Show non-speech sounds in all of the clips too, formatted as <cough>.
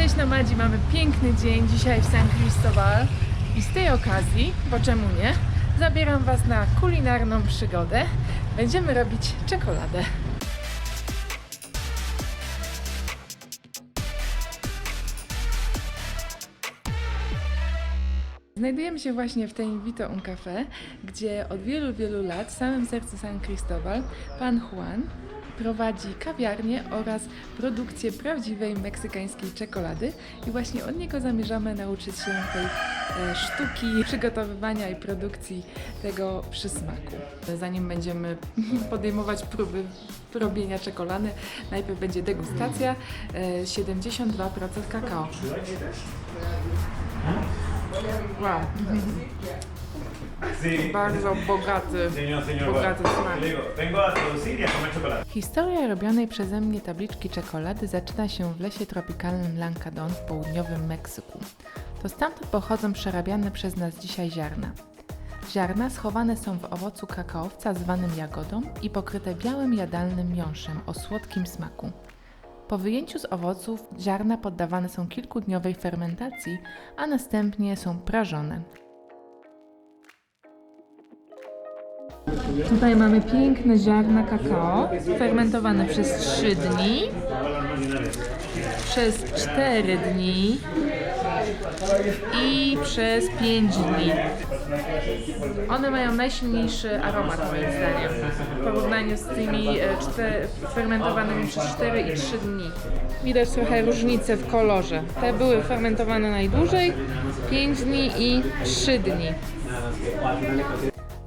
Cześć Nomadzi, mamy piękny dzień dzisiaj w San Cristobal i z tej okazji, bo czemu nie, zabieram Was na kulinarną przygodę. Będziemy robić czekoladę. Znajdujemy się właśnie w tej Vito Un Café, gdzie od wielu, wielu lat w samym sercu San Cristobal pan Juan prowadzi kawiarnię oraz produkcję prawdziwej meksykańskiej czekolady i właśnie od niego zamierzamy nauczyć się tej e, sztuki przygotowywania i produkcji tego przysmaku. Zanim będziemy <laughs> podejmować próby robienia czekolady, najpierw będzie degustacja e, 72% kakao. Wow, bardzo bogaty. Bogaty smak. Historia robionej przeze mnie tabliczki czekolady zaczyna się w lesie tropikalnym Lancadon w południowym Meksyku. To stamtąd pochodzą przerabiane przez nas dzisiaj ziarna. Ziarna schowane są w owocu kakaowca zwanym jagodą i pokryte białym jadalnym miąższem o słodkim smaku. Po wyjęciu z owoców ziarna poddawane są kilkudniowej fermentacji, a następnie są prażone. Tutaj mamy piękne ziarna kakao, fermentowane przez 3 dni, przez 4 dni i przez 5 dni. One mają najsilniejszy aromat moim zdaniem w porównaniu z tymi e, czte- fermentowanymi przez 4 i 3 dni. Widać trochę różnicę w kolorze. Te były fermentowane najdłużej, 5 dni i 3 dni.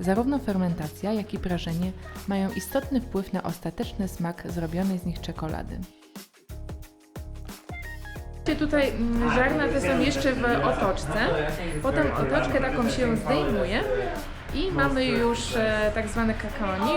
Zarówno fermentacja, jak i prażenie mają istotny wpływ na ostateczny smak zrobionej z nich czekolady. Tutaj mm, ziarna te są jeszcze w otoczce. Potem otoczkę taką się zdejmuje i mamy już e, tak zwane kakao.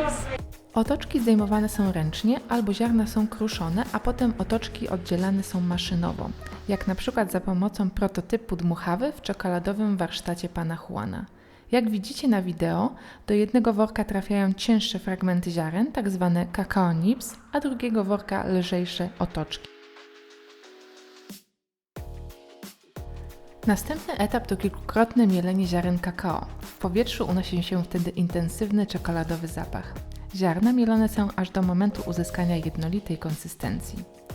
Otoczki zdejmowane są ręcznie albo ziarna są kruszone, a potem otoczki oddzielane są maszynowo, jak na przykład za pomocą prototypu dmuchawy w czekoladowym warsztacie pana Juana. Jak widzicie na wideo, do jednego worka trafiają cięższe fragmenty ziaren, tak zwane kakao nibs, a drugiego worka lżejsze otoczki. Następny etap to kilkukrotne mielenie ziaren kakao. W powietrzu unosi się wtedy intensywny czekoladowy zapach. Ziarna mielone są aż do momentu uzyskania jednolitej konsystencji.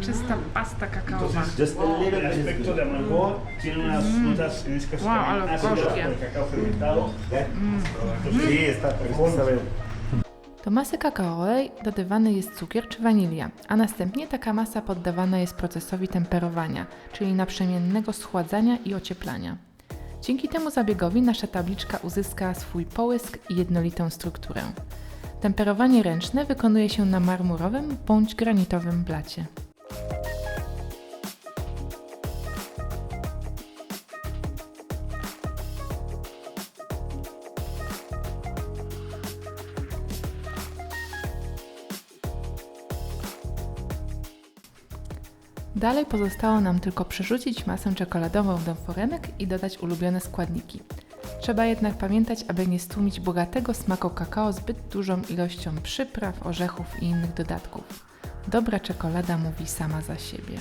Czysta pasta kakaowa. Just a little El aspecto de amargor tiene unas notas, en este caso Wow, también ácidas gorzkie. por el cacao fermentado. Entonces, Sí, está perfecto. sabe. Do masy kakaowej dodawany jest cukier czy wanilia, a następnie taka masa poddawana jest procesowi temperowania, czyli naprzemiennego schładzania i ocieplania. Dzięki temu zabiegowi nasza tabliczka uzyska swój połysk i jednolitą strukturę. Temperowanie ręczne wykonuje się na marmurowym bądź granitowym blacie. Dalej pozostało nam tylko przerzucić masę czekoladową do foremek i dodać ulubione składniki. Trzeba jednak pamiętać, aby nie stłumić bogatego smaku kakao zbyt dużą ilością przypraw, orzechów i innych dodatków. Dobra czekolada mówi sama za siebie.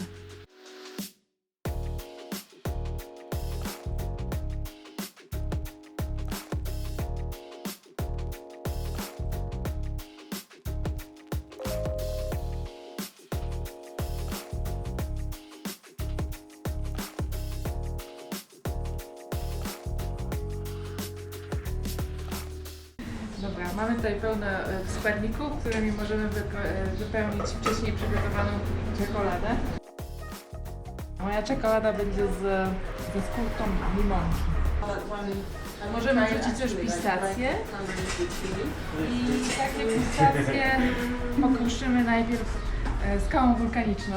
Dobra, mamy tutaj pełno e, składników, którymi możemy e, wypełnić wcześniej przygotowaną czekoladę. Moja czekolada będzie z, ze skórką limonki. Możemy wrzucić też pistacje i takie pistacje pokruszymy najpierw e, skałą wulkaniczną.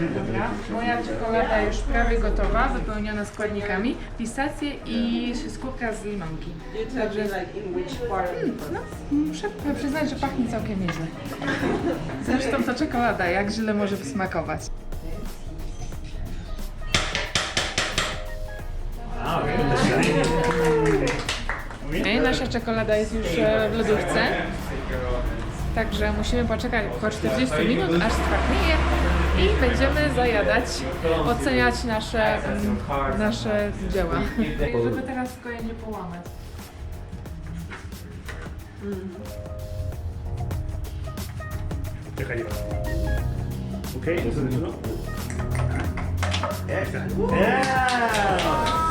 Dobra, moja czekolada już prawie gotowa, wypełniona składnikami, pistacje i skórka z limonki. Także no, muszę przyznać, że pachnie całkiem nieźle. Zresztą to czekolada, jak źle może smakować. Nasza czekolada jest już e, w lodówce, także musimy poczekać około 40 minut, aż stwardnieje i będziemy zajadać, oceniać nasze, mm, nasze dzieła. Żeby teraz tylko je nie połamać. Przechodzimy. Okej? Excellent. Yeah!